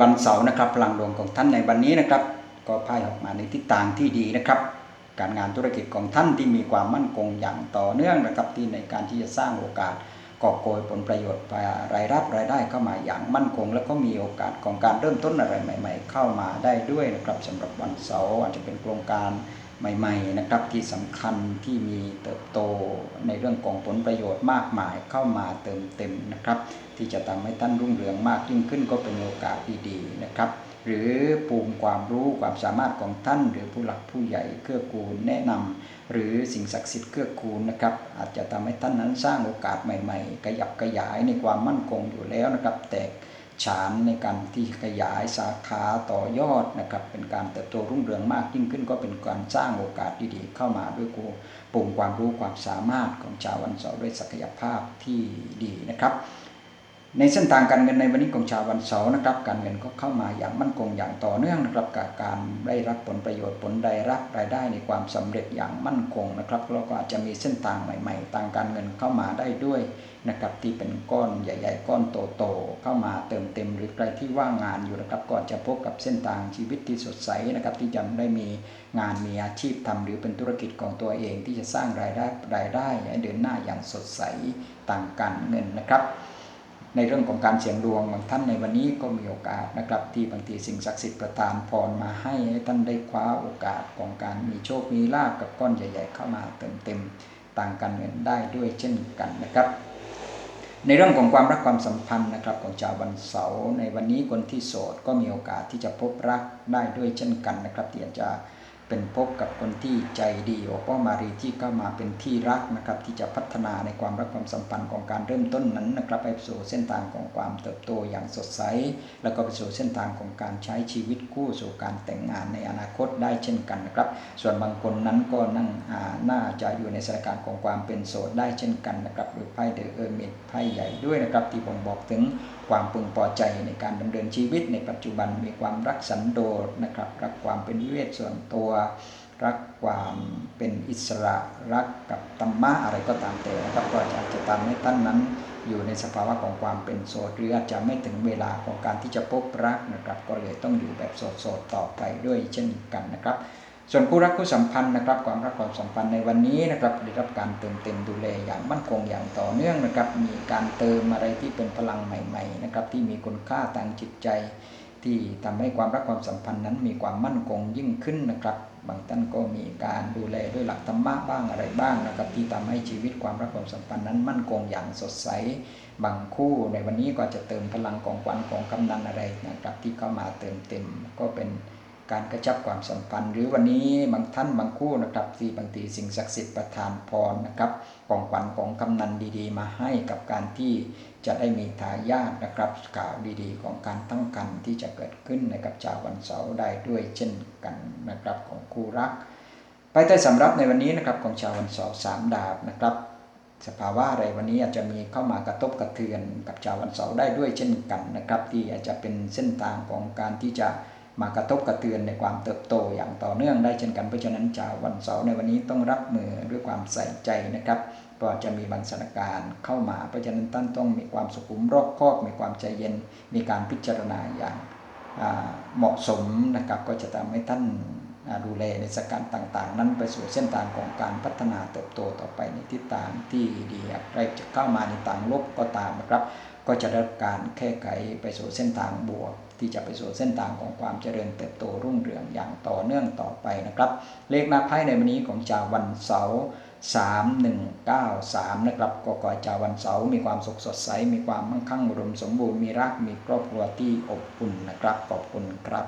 วันเสาร์นะครับพลังดวงของท่านในวันนี้นะครับ ก็ไพ่ออกมาในทิศทางที่ดีนะครับ การงานธุรกิจของท่านที่มีความมั่นคงอย่างต่อเนื่องนะครับที่ในการที่จะสร้างโอกาสกอบโกยผลประโยชน์รายรับรายได้เข้ามาอย่างมั่นคง แล้วก็มีโอกาสของการเริ่มต้นอะไรใหม่ ๆ เข้ามาได้ด้วยนะครับสำหรับวันเสาร์อาจจะเป็นโครงการ ใหม่ๆนะครับที่สำคัญที่มีเติบโตในเรื่องของผลประโยชน์มากมายเข้ามาเติมเต็มนะครับ ที่จะทำให้ท่านรุ่งเรืองมากยิ่งขึ้นก็เป็นโอกาสดีๆนะครับ หรือปูมความรู้ความสามารถของท่าน หรือผู้หลักผู้ใหญ่เกื้อกูลแนะนำหรือสิ่งศักดิ์สิทธิ์เกื้อกูลนะครับ อาจจะทำให้ท่านนั้นสร้างโอกาสใหม่ ๆ ขยับขยายในความมั่นคงอยู่แล้วนะครับ แตก ฉานในการที่ขยายสาขาต่อยอดนะครับเป็นการเติบโตรุ่งเรืองมากยิ่งขึ้น ก็เป็นการสร้างโอกาสดีๆ เข้ามาด้วยกูปุ่มความรู้ความสามารถของชาววันเสาร์ด้วยศักยภาพที่ดีนะครับ ในเส้นทางการเงินในวันนี้ของชาววันเสาร์นะครับ การเงินก็เข้ามาอย่างมั่นคงอย่างต่อเนื่องนะครับกับการได้รับผลประโยชน์ผลได้รับรายได้ในความสำเร็จอย่างมั่นคงนะครับแล้วก็อาจจะมีเส้นทางใหม่ ๆ ทางการเงินเข้ามาได้ด้วยนะครับที่เป็นก้อนใหญ่ ๆ ก้อนโตๆ เข้ามาเติมเต็ม หรือใครที่ว่างงานอยู่นะครับก็จะพบกับเส้นทางชีวิตที่สดใสนะครับที่จะได้มีงานมีอาชีพทำหรือเป็นธุรกิจของตัวเองที่จะสร้างรายได้รายได้ให้เดินหน้าอย่างสดใสต่างการเงินนะครับในเรื่องของการเสี่ยงดวงบางท่านในวันนี้ก็มีโอกาสนะครับที่บางทีสิ่งศักดิ์สิทธิ์ประทานพรมาให้ให้ท่านได้คว้าโอกาสของการมีโชค มีลาภกับก้อนใหญ่ ๆ เข้ามาเติมเต็มต่างการเงินได้ด้วยเช่นกันนะครับ ในเรื่องของความรักความสัมพันธ์นะครับของชาววันเสาร์ในวันนี้คนที่โสดก็มีโอกาสที่จะพบรักได้ด้วยเช่นกันนะครับที่อาจจะ เป็นพบกับคนที่ใจดีโอป้อมารีที่เข้ามาเป็นที่รักนะครับ ที่จะพัฒนาในความรักความสัมพันธ์ของการเริ่มต้นนั้นนะครับไปสู่เส้นทางของความเติบโตอย่างสดใส แล้วก็ไปสู่เส้นทางของการใช้ชีวิตคู่สู่การแต่งงานในอนาคตได้เช่นกันนะครับ ส่วนบางคนนั้นก็นั่งน่าจะอยู่ในสถานการณ์ของความเป็นโสดได้เช่นกันนะครับหรือไพ่เดอะเออร์มิตไพ่ใหญ่ด้วยนะครับ ที่ผมบอกถึงความพึงพอใจในการดำเนินชีวิตในปัจจุบันมีความรักสันโดษนะครับรักความเป็นวิเวกส่วนตัวรักความเป็นอิสระรักกับธรรมะอะไรก็ตามแต่นะครับก็อาจจะทำให้ท่านนั้น อยู่ในสภาวะของความเป็นโสดหรืออาจจะไม่ถึงเวลาของการที่จะพบรักนะครับ ก็เลยต้องอยู่แบบโสดๆต่อไปด้วยเช่นกันนะครับ ส่วนคู่รักคู่สัมพันธ์นะครับ ความรักความสัมพันธ์ในวันนี้นะครับได้รับการเติมเต็มดูแลอย่างมั่นคงอย่างต่อเนื่องนะครับ มีการเติมอะไรที่เป็นพลังใหม่ ๆ นะครับ ที่มีคุณค่าทางจิตใจ ที่ทำให้ความรักความสัมพันธ์นั้นมีความมั่นคงยิ่งขึ้นนะครับ บางท่านก็มีการดูแลด้วยหลักธรรมะบ้างอะไรบ้างนะครับ ที่ทำให้ชีวิตความรักความสัมพันธ์นั้นมั่นคงอย่างสดใส บางคู่ในวันนี้ก็จะเติมพลังของขวัญของกำนันอะไรนะครับ ที่เข้ามาเติมเต็มก็เป็น การกระชับความสัมพันธ์ หรือวันนี้บางท่านบางคู่นะครับที่บางทีสิ่งศักดิ์สิทธิ์ประทานพรนะครับของขวัญของกำนันดีๆ มาให้กับการที่จะได้มีทายาทนะครับข่าวดีๆ ของการตั้งครรภ์ที่จะเกิดขึ้นในกับชาววันเสาร์ได้ด้วยเช่นกันนะครับของคู่รัก ไปใต้สำรับในวันนี้นะครับของชาววันเสาร์สามดาบนะครับสภาวะอะไรวันนี้อาจจะมีเข้ามากระทบกระเทือนกับชาววันเสาร์ได้ด้วยเช่นกันนะครับ ที่อาจจะเป็นเส้นทางของการที่จะ มากระทบกระเทือนในความเติบโตอย่างต่อเนื่องได้เช่นกันเพราะฉะนั้นชาววันเสาร์ในวันนี้ต้องรับมือด้วยความใส่ใจนะครับเพราะจะมีบางสถานการณ์เข้ามาเพราะฉะนั้นท่านต้องมีความสุขุมรอบคอบมีความใจเย็น มีการพิจารณาอย่างเหมาะสมนะครับก็จะทำให้ท่านดูแลในสการต่าง ๆ นั้นไปสู่เส้นทางของการพัฒนาเติบโตต่อไปในทิศทางที่ดีใครจะเข้ามาในทางลบก็ตามนะครับ ก็จะได้การแก้ไขไปสู่เส้นทางบวก ที่จะไปสู่เส้นทางของความเจริญเติบโตรุ่งเรืองอย่างต่อเนื่องต่อไปนะครับ เลขหน้าไพ่ในวันนี้ของชาววันเสาร์3193 นะครับก็ขอชาววันเสาร์มีความสุขสดใส มีความมั่งคั่งอุดมสมบูรณ์มีรักมีครอบครัวที่อบอุ่นนะครับขอบคุณครับ